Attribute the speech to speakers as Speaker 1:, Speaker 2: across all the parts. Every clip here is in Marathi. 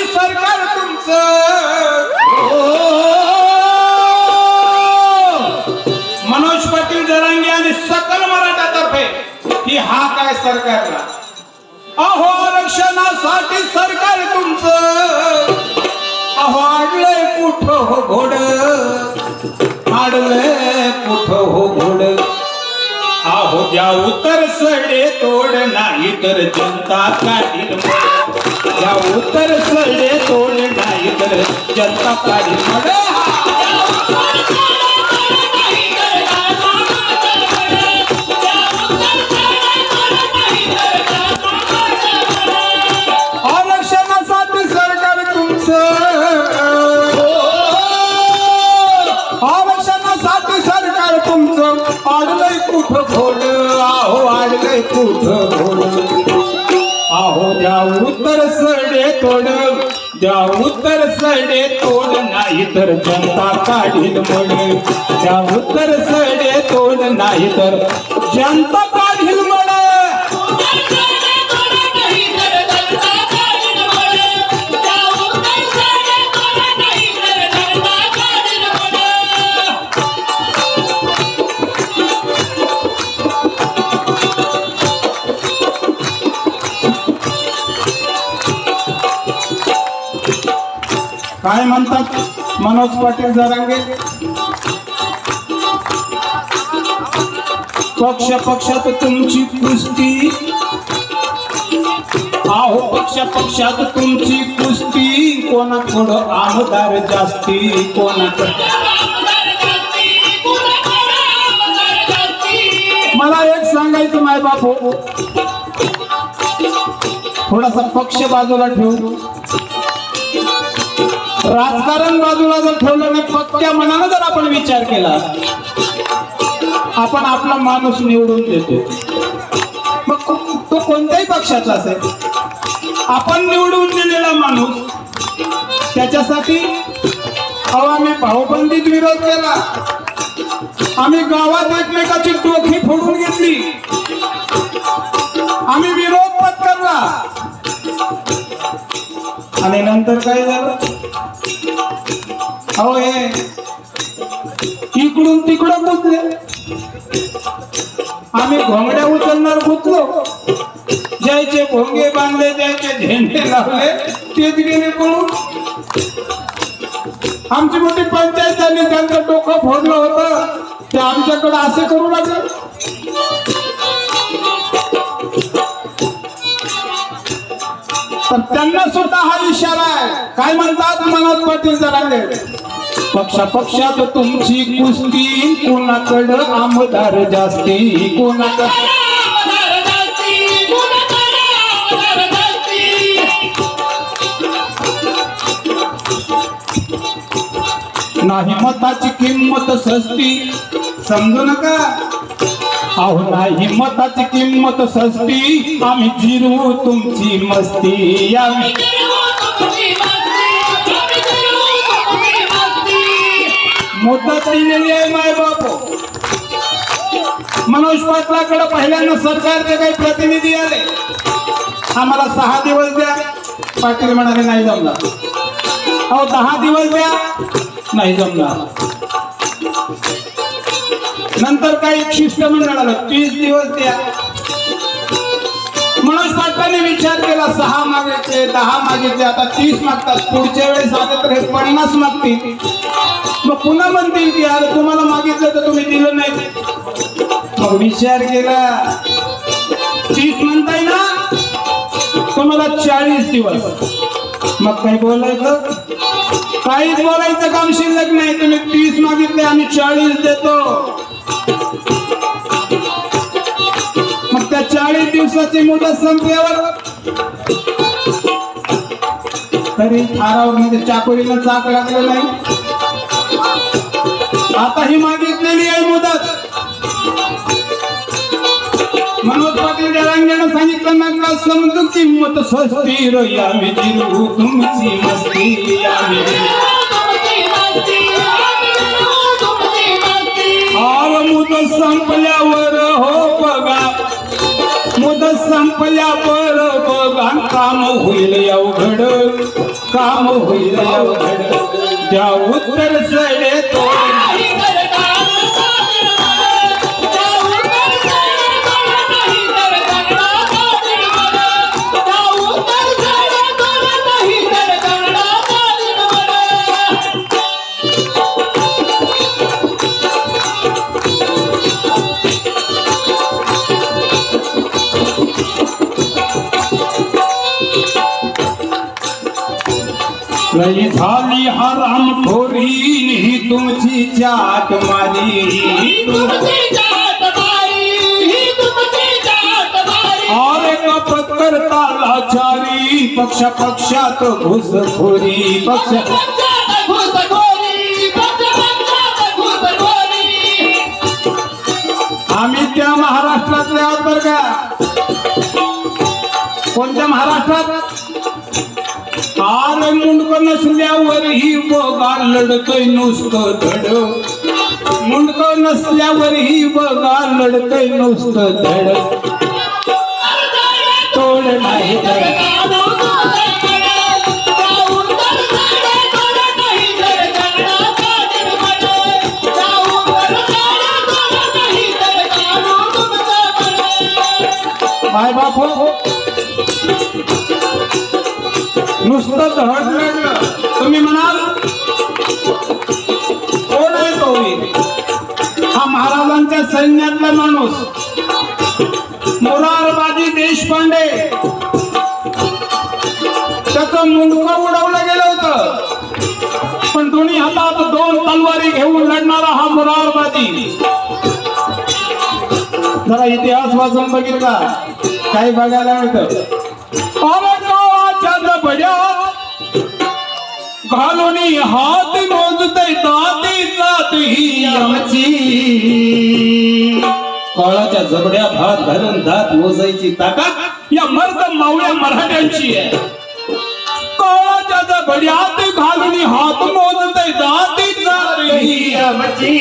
Speaker 1: साठी सरकार तुमचं. हो. मनोज पाटील जरांगे आणि सकल मराठातर्फे ही हा काय सरकारला? अहो आरक्षणासाठी सरकार तुमचं. अहो आडलंय कुठ हो घोड? आडलंय कुठ हो घोड? अहो द्या उतर सडे तोड नाही तर जनता काढील या उत्तर सडे तोंड नाही तर जनता काढील तोड. द्या उत्तर सडे तोड नाही तर जनता काढील मड. द्या उत्तर सडे तोड नाही तर जनता काय म्हणतात? मनोज पाटील जरांगे? पक्ष पक्षात तुमची कुस्ती. आहो पक्ष पक्षात तुमची कुस्ती. कोणाकडं आमदार जास्ती कोणाकडं? मला एक सांगायचं माय बापू हो. थोडासा पक्ष बाजूला ठेवू. राजकारण बाजूला जर ठेवलं नाही पक्क्या मनानं जर आपण विचार केला आपण आपला माणूस निवडून देतो. मग तो कोणत्याही पक्षाचा असेल आपण निवडून दिलेला माणूस त्याच्यासाठी अहो आम्ही भाऊबंदीत विरोध केला. आम्ही गावात एकमेकाची टोखी फोडून घेतली. आम्ही विरोध पत्करला. आणि नंतर काय झालं? अहो हे इकडून तिकडं पुसले आम्ही घोंगड्या उचलणार पुसलो ज्याचे भोंगे बांधले ज्याचे झेंडे लावले तेच गेले पळून. आमची मोठी पंचायत झाली त्यांचं डोकं फोडलं होतं. ते आमच्याकडे असे करू लागले. पण त्यांना सुद्धा हा इशारा आहे. काय म्हणतात? मनात पाटील जरांगे. पक्षा पक्षात तुमची कुस्ती कोणाकडं आमदार जास्ती कोणाकडं नाही मताची किंमत सस्ती. समजू नका. अहो नाही मताची किंमत सस्ती. आम्ही जिरू तुमची मस्ती. आम्ही मुदत दिलेली आहे माय बाप. मनोज पाटलाकडे पहिल्यांदा सरकारचे काही प्रतिनिधी आले. आम्हाला सहा दिवस द्या. पाटील म्हणाले नाही जमणार. अहो दहा दिवस द्या. नाही जमणार. नंतर काही शिष्टमंडळ आलं तीस दिवस द्या. मनोज पाटलांनी विचार केला सहा मागितले दहा मागितले. आता तीस मागतात. पुढच्या वेळेस आले तर हे पन्नास मागतील. मग पुन्हा म्हणतील की अरे तुम्हाला मागितलं तर तुम्ही दिलं नाही. मग विचार केला. तीस म्हणताय ना तुम्हाला चाळीस दिवस. मग काय बोलायचं? काहीच बोलायचं काम शिल्लक नाही. तुम्ही तीस मागितले आम्ही चाळीस देतो. मग त्या चाळीस दिवसाची मुदत संपल्यावर तरी थारावर म्हणजे चाकोरीला चाक लागलं नाही. आता ही मागितलेली आहे मुदत. मनोज पाटील जरांगेनं सांगितलं नका समजू किंमत स्वस्ती रो आम्ही जिरू तुमची मस्ती आम्ही आर मुदत संपल्यावर हो बघा. मुदत संपल्यावर बघा. काम होईल अवघड. काम होईल अवघड. त्या उत्तर सडे तो लई झाली हराम खोरी ही तुमची चाट मारी. अरे कपट करता लाचारी पक्ष पक्षात घुसखोरी पक्ष आम्ही त्या महाराष्ट्रातले आहोत बरं का कोणत्या महाराष्ट्रात? आर मुंडक नसल्यावर ही बघा लढतय नुसतं धड. मुंडक नसल्यावर ही बघा लढतय नुसतं धड. तोड नाही धड. माय बाप हो. नुसतं धड तुम्ही म्हणाल कोण आहे तो हा महाराजांच्या सैन्यातला माणूस. मोरारबाजी देशपांडे. त्याचं मुंडक उडवलं गेलं होतं. पण दोन्ही हातात दोन तलवारी घेऊन लढणारा हा मोरारबाजी जरा इतिहास वाचून बघितला. काही बघायला मिळतं. अरे गावाच्या घालून हात मोजतय दाती जात ही आमची. काळाच्या जबड्या भात घालून दात मोजायची ताकद या मर्द मावळ्या मराठ्यांची आहे. काळाच्या जबड्यात घालून हात मोजतय दाती जात ही आमची.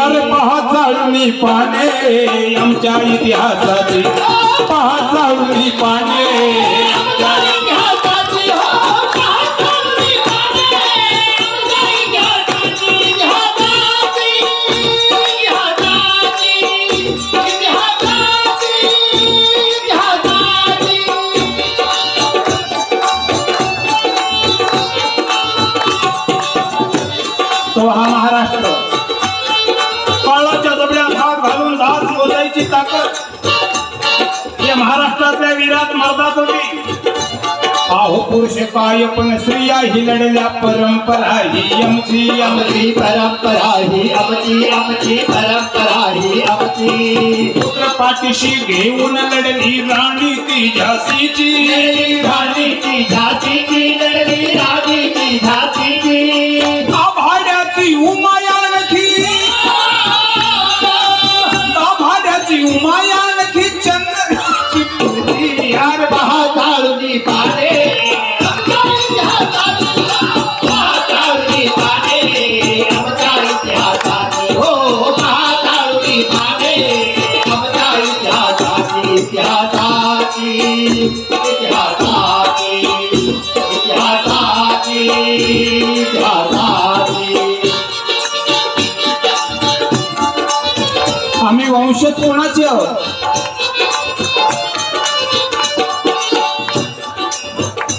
Speaker 1: अरे पहा चाळणी पाने आमच्या इतिहासाची. पहा चाळणी पाने महाराष्ट्रातल्या वीरात मर्दात होती. आहो पुरुष काय पण स्त्रिया ही लढल्या परंपरा ही. आमची आमची
Speaker 2: परंपरा ही. आमची आमची परंपरा ही. आमची.
Speaker 1: पुत्र पाठीशी घेऊन लढली राणी ती झाशीची.
Speaker 2: राणीची झाशीची. लढली राणीची झाशीची
Speaker 1: आम्ही वंशज कोणाचे आहोत?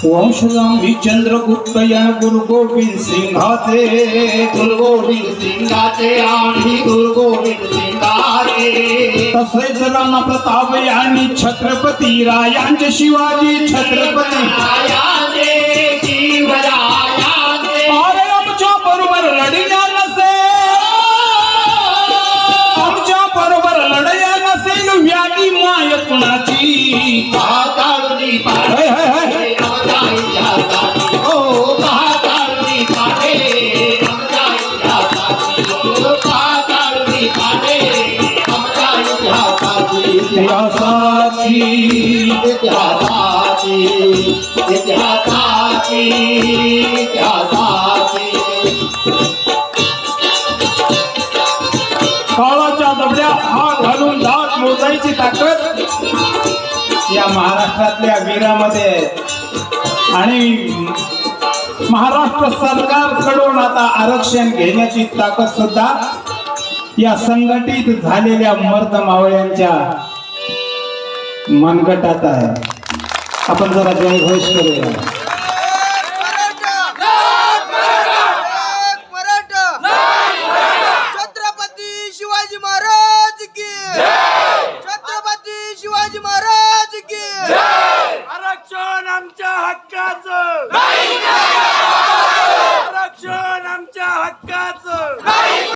Speaker 1: वंशज आम्ही चंद्रगुप्त यान गुरु गोविंद सिंहाचे
Speaker 2: गुरु गोविंद सिंगाचे आणि गुरु गोविंद सिंगाचे
Speaker 1: तसेच राणा प्रताप यांनी छत्रपती रायांचे शिवाजी छत्रपती
Speaker 2: रायांचे जीवरायाचे
Speaker 1: अरे आमच्या बरोबर लढल्या नसे. आमच्या बरोबर लढया नसेल व्याधी माय कुणाची? या महाराष्ट्रातल्या वीरामध्ये. आणि महाराष्ट्र सरकारकडून आता आरक्षण घेण्याची ताकद सुद्धा या संघटित झालेल्या मर्द मावळ्यांच्या मनगटात आहे. आपण जरा जयघोष करूया.